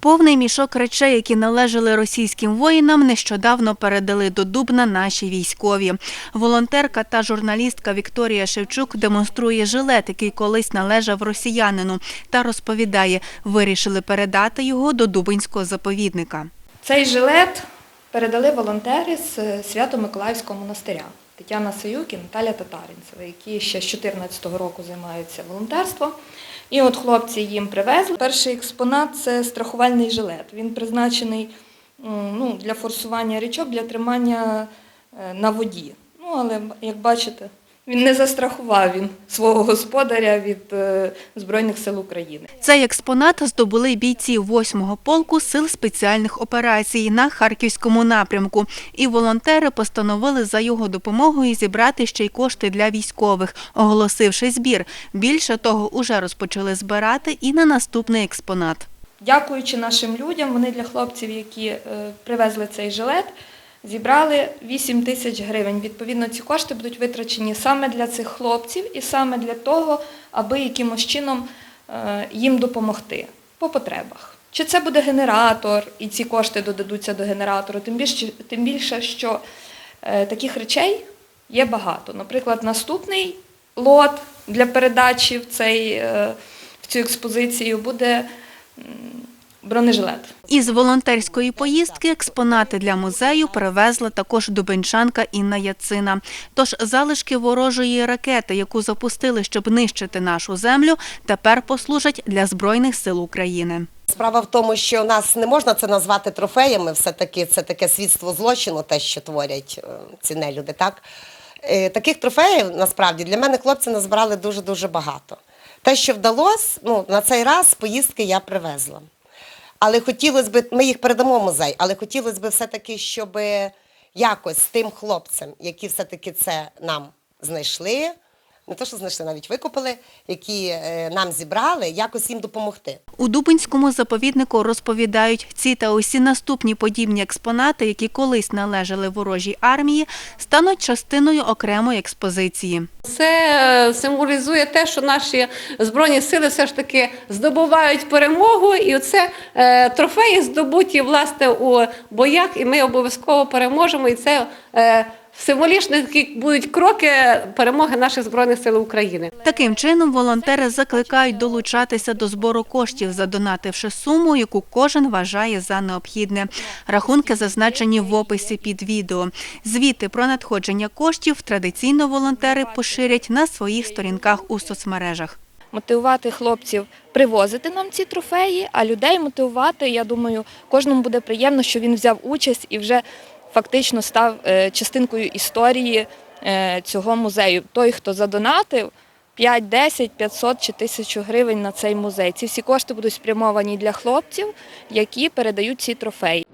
Повний мішок речей, які належали російським воїнам, нещодавно передали до Дубна наші військові. Волонтерка та журналістка Вікторія Шевчук демонструє жилет, який колись належав росіянину, та розповідає, вирішили передати його до Дубинського заповідника. Цей жилет передали волонтери з Свято-Миколаївського монастиря Тетяна Саюк і Наталя Татаринцева, які ще з 2014 року займаються волонтерством. І от хлопці їм привезли. Перший експонат це страхувальний жилет. Він призначений ну, для форсування річок, для тримання е, на воді. Ну, але як бачите, він не застрахував він свого господаря від е, Збройних сил України. Цей експонат здобули бійці 8-го полку сил спеціальних операцій на харківському напрямку. І волонтери постановили за його допомогою зібрати ще й кошти для військових, оголосивши збір. Більше того, уже розпочали збирати і на наступний експонат. Дякуючи нашим людям, вони для хлопців, які е, привезли цей жилет, зібрали 8 тисяч гривень. Відповідно, ці кошти будуть витрачені саме для цих хлопців і саме для того, аби якимось чином е, їм допомогти по потребах. Чи це буде генератор, і ці кошти додадуться до генератора, тим більше, тим більше що е, таких речей є багато. Наприклад, наступний лот для передачі в, цей, е, в цю експозицію буде бронежилет. Із волонтерської поїздки експонати для музею привезла також дубенчанка Інна Яцина. Тож залишки ворожої ракети, яку запустили, щоб нищити нашу землю, тепер послужать для Збройних сил України. Справа в тому, що у нас не можна це назвати трофеями, все-таки це таке свідство злочину, те, що творять е, ці нелюди. Так? Е, Таких трофеїв насправді для мене хлопці назбирали дуже-дуже багато. Те, що вдалося, ну, на цей раз поїздки я привезла. Але хотілося б, ми їх передамо в музей, але хотілося б все-таки, щоб якось тим хлопцям, які все-таки це нам знайшли, не то, що знайшли, навіть викупили, які е, нам зібрали, якось їм допомогти. У Дубинському заповіднику розповідають, ці та усі наступні подібні експонати, які колись належали ворожій армії, стануть частиною окремої експозиції. Це е, символізує те, що наші збройні сили все ж таки здобувають перемогу, і це е, трофеї здобуті власне у боях, і ми обов'язково переможемо. І це символічно такі будуть кроки перемоги наших збройних сил України. Таким чином, волонтери закликають долучатися до збору коштів, задонативши суму, яку кожен вважає за необхідне. Рахунки зазначені в описі під відео. Звіти про надходження коштів традиційно волонтери поширять на своїх сторінках у соцмережах. мотивувати хлопців привозити нам ці трофеї, а людей мотивувати, я думаю, кожному буде приємно, що він взяв участь і вже фактично став е, частинкою історії е, цього музею. Той, хто задонатив 5, 10, 500 чи 1000 гривень на цей музей. Ці всі кошти будуть спрямовані для хлопців, які передають ці трофеї.